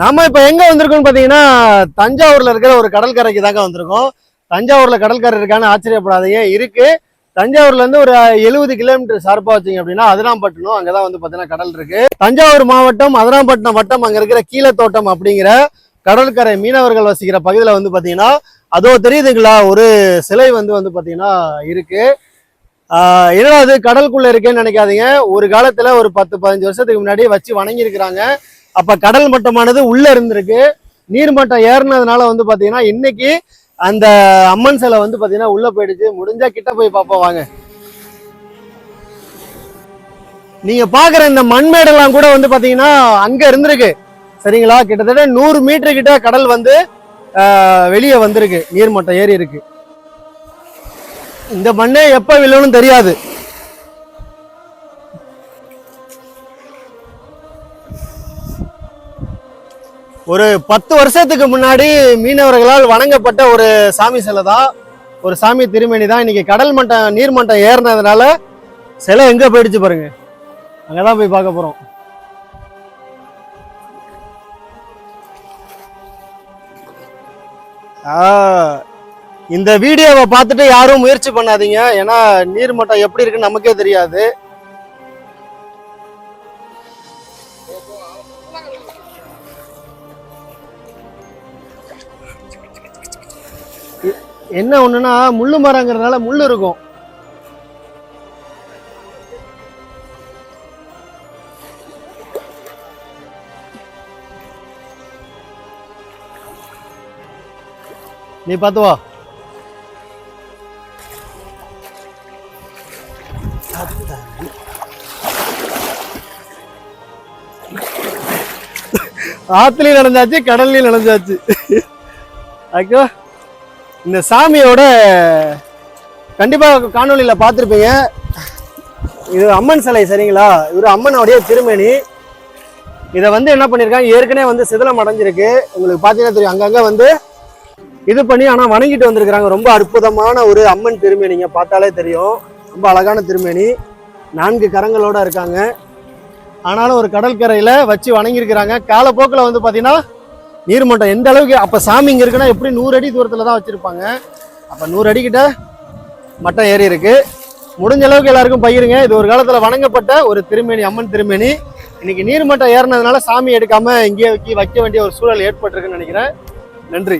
நம்ம இப்போ எங்கே வந்திருக்கோம்னு பார்த்தீங்கன்னா தஞ்சாவூரில் இருக்கிற ஒரு கடற்கரைக்கு தாங்க வந்திருக்கோம். தஞ்சாவூரில் கடற்கரை இருக்கான்னு ஆச்சரியப்படாதீங்க. இருக்கு. தஞ்சாவூர்லேருந்து ஒரு எழுபது கிலோமீட்டர் சார்பாக வச்சீங்க அப்படின்னா அதனாம்பட்டினம் அங்கே தான் வந்து பார்த்தீங்கன்னா கடல் இருக்குது தஞ்சாவூர் மாவட்டம் அதனாம்பட்டினம் வட்டம் அங்கே இருக்கிற கீழத்தோட்டம் அப்படிங்கிற கடற்கரை மீனவர்கள் வசிக்கிற பகுதியில் வந்து பார்த்தீங்கன்னா அதோ தெரியுதுங்களா ஒரு சிலை வந்து வந்து பார்த்தீங்கன்னா இருக்குது என்னடா அது கடலுக்குள்ளே இருக்கேன்னு நினைக்காதீங்க. ஒரு காலத்தில் ஒரு பத்து பதினஞ்சு வருஷத்துக்கு முன்னாடி வச்சு வணங்கியிருக்கிறாங்க. அப்ப கடல் மட்டமானது உள்ள இருந்திருக்கு. நீர்மட்டம் ஏறினதுனால வந்து பாத்தீங்கன்னா இன்னைக்கு அந்த அம்மன் சிலை வந்து பாத்தீங்கன்னா உள்ள போயிடுச்சு. முடிஞ்சா கிட்ட போய் பார்ப்போம் வாங்க. நீங்க பாக்குற இந்த மண்மேடெல்லாம் கூட வந்து பாத்தீங்கன்னா அங்க இருந்திருக்கு. சரிங்களா? கிட்டத்தட்ட நூறு மீட்டர் கிட்ட கடல் வந்து வெளியே வந்திருக்கு. நீர்மட்டம் ஏறி இருக்கு. இந்த மண்ணே எப்ப விழுன்னு தெரியாது. ஒரு பத்து வருஷத்துக்கு முன்னாடி மீனவர்களால் வணங்கப்பட்ட ஒரு சாமி சிலை தான். ஒரு சாமி திருமணி தான். இன்னைக்கு கடல் மட்டம் நீர் மட்டம் ஏறினதுனால சிலை எங்கே போயிடுச்சு பாருங்க. அங்கதான் போய் பார்க்க போகிறோம் இந்த வீடியோவை பார்த்துட்டு யாரும் முயற்சி பண்ணாதீங்க. ஏன்னா நீர்மட்டம் எப்படி இருக்குன்னு நமக்கே தெரியாது. என்ன ஒண்ணுன்னா முள்ளு மரங்கிறதுனால முள்ளு இருக்கும். நீ பார்த்து வா. ஆத்துலயும் நடந்தாச்சு கடல்லையும் நடந்தாச்சு ஓகேவா இந்த சாமியோட கண்டிப்பாக காணொலியில் பார்த்துருப்பீங்க. இது அம்மன் சிலை சரிங்களா? இவர் அம்மனுடைய திருமேனி இதை வந்து என்ன பண்ணியிருக்காங்க ஏற்கனவே வந்து சிதிலம் அடைஞ்சிருக்கு. உங்களுக்கு பார்த்தீங்கன்னா தெரியும். அங்கங்கே வந்து இது பண்ணி ஆனால் வணங்கிட்டு வந்திருக்கிறாங்க. ரொம்ப அற்புதமான ஒரு அம்மன் திருமேனிங்க பார்த்தாலே தெரியும். ரொம்ப அழகான திருமேனி நான்கு கரங்களோட இருக்காங்க. ஆனாலும் ஒரு கடற்கரையில் வச்சு வணங்கியிருக்கிறாங்க. காலப்போக்கில் வந்து பார்த்தீங்கன்னா நீர்மட்டம் எந்த அளவுக்கு அப்போ சாமி இங்கே இருக்குன்னா எப்படி நூறு அடி தூரத்தில் தான் வச்சுருப்பாங்க. அப்போ நூறு அடிக்கிட்ட மட்டம் ஏறி இருக்கு. முடிஞ்ச அளவுக்கு எல்லாருக்கும் பகிருங்க இது ஒரு காலத்தில் வணங்கப்பட்ட ஒரு திருமேனி அம்மன் திருமேனி. இன்னைக்கு நீர்மட்டம் ஏறினதுனால சாமி எடுக்காமல் இங்கேயே வைக்க வைக்க வேண்டிய ஒரு சூழல் ஏற்பட்டிருக்குன்னு நினைக்கிறேன். நன்றி.